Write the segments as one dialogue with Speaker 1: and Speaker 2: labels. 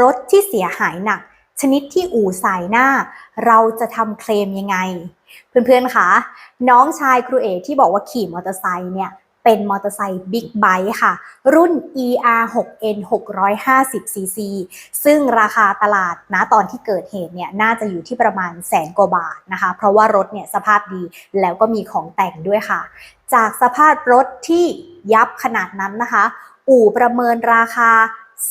Speaker 1: รถที่เสียหายหนัก ชนิดที่อู่สายหน้า เราจะทำเคลมยังไง เพื่อนๆคะน้องชายครูเอที่บอกว่าขี่มอเตอร์ไซค์เนี่ยเป็นมอเตอร์ไซค์บิ๊กไบค์ค่ะ รุ่น ER6N 650cc ซึ่งราคาตลาดนะตอนที่เกิดเหตุเนี่ยน่าจะอยู่ที่ประมาณแสนกว่าบาทนะคะ เพราะว่ารถเนี่ยสภาพดีแล้วก็มีของแต่งด้วยค่ะ จากสภาพรถที่ยับขนาดนั้นนะคะ อู่ประเมินราคา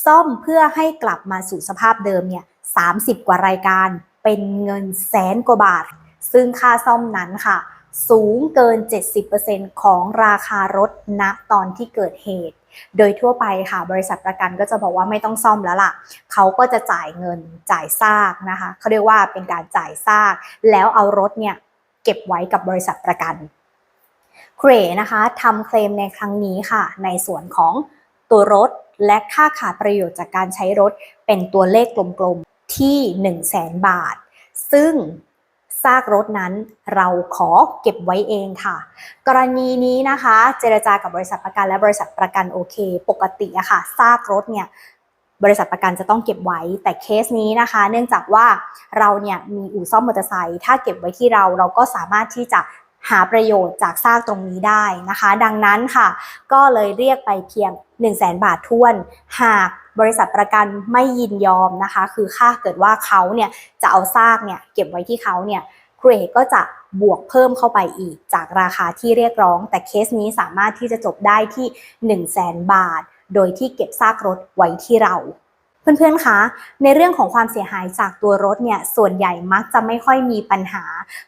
Speaker 1: ซ่อมเพื่อให้กลับมาสู่สภาพเดิมเนี่ย30กว่ารายการเป็นเงินแสนกว่าบาท ซึ่งค่าซ่อมนั้นค่ะ สูงเกิน 70%ของราคารถณตอนที่เกิดเหตุ โดยทั่วไปค่ะ บริษัทประกันก็จะบอกว่าไม่ต้องซ่อมแล้วล่ะ เขาก็จะจ่ายเงินจ่ายซากนะคะเขาเรียกว่าเป็นการจ่ายซาก แล้วเอารถเนี่ยเก็บไว้กับบริษัทประกันเครนะคะทำเคลมในครั้งนี้ค่ะ ในส่วนของตัวรถ และค่าขาดประโยชน์จากการใช้รถเป็นตัวเลขกลมๆ ที่ 1 0 0 0 0แสนบาท ซึ่งซากรถนั้นเราขอเก็บไว้เองค่ะ กรณีนี้นะคะ เจรจากับบริษัทประกันและบริษัทประกันโอเค ปกติอะค่ะซากรถเนี่ยบริษัทประกันจะต้องเก็บไว้ แต่เคสนี้นะคะ เนื่องจากว่าเราเนี่ยมีอู่ซ่อมมอเตอร์ไซค์ถ้าเก็บไว้ที่เราเราก็สามารถที่จะ หาประโยชน์จากซากตรงนี้ได้นะคะ ดังนั้นค่ะ ก็เลยเรียกไปเพียง 1 0 0 0 0แบาทท้วน หากบริษัทประกันไม่ยินยอมนะคะ คือค่าเกิดว่าเขาเนี่ยจะเอาซากเนี่ยเก็บไว้ที่เขาเนี่ยครูเอกก็จะบวกเพิ่มเข้าไปอีกจากราคาที่เรียกร้อง แต่เคสนี้สามารถที่จะจบได้ที่ 1 0 0 0 0แบาท โดยที่เก็บซากรถไว้ที่เรา เพื่อนๆ คะ ในเรื่องของความเสียหายจากตัวรถเนี่ย ส่วนใหญ่มักจะไม่ค่อยมีปัญหา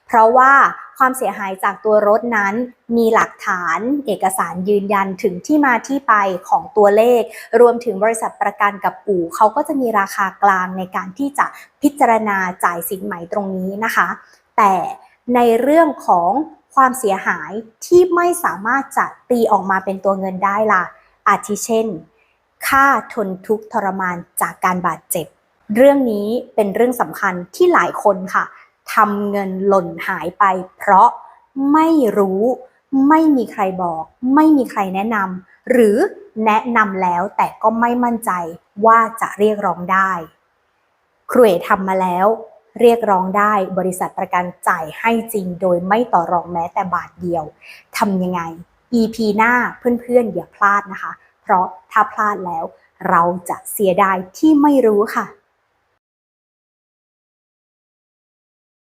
Speaker 1: เพราะว่าความเสียหายจากตัวรถนั้น มีหลักฐานเอกสารยืนยันถึงที่มาที่ไปของตัวเลข รวมถึงบริษัทประกันกับอู่เขาก็จะมีราคากลางในการที่จะพิจารณาจ่ายสินไหมตรงนี้นะคะ แต่ในเรื่องของความเสียหายที่ไม่สามารถจะตีออกมาเป็นตัวเงินได้ล่ะ อาทิเช่น ค่าทนทุกข์ทรมานจากการบาดเจ็บ เรื่องนี้เป็นเรื่องสำคัญที่หลายคนค่ะทำเงินหล่นหายไป เพราะไม่รู้ ไม่มีใครบอก ไม่มีใครแนะนำหรือแนะนำแล้วแต่ก็ไม่มั่นใจว่าจะเรียกร้องได้ ครูเอทำมาแล้ว เรียกร้องได้บริษัทประกันจ่ายให้จริง โดยไม่ต่อรองแม้แต่บาทเดียวทำยังไง EP หน้าเพื่อนๆอย่าพลาดนะคะ เพราะถ้าพลาดแล้วเราจะเสียดายที่ไม่รู้ค่ะ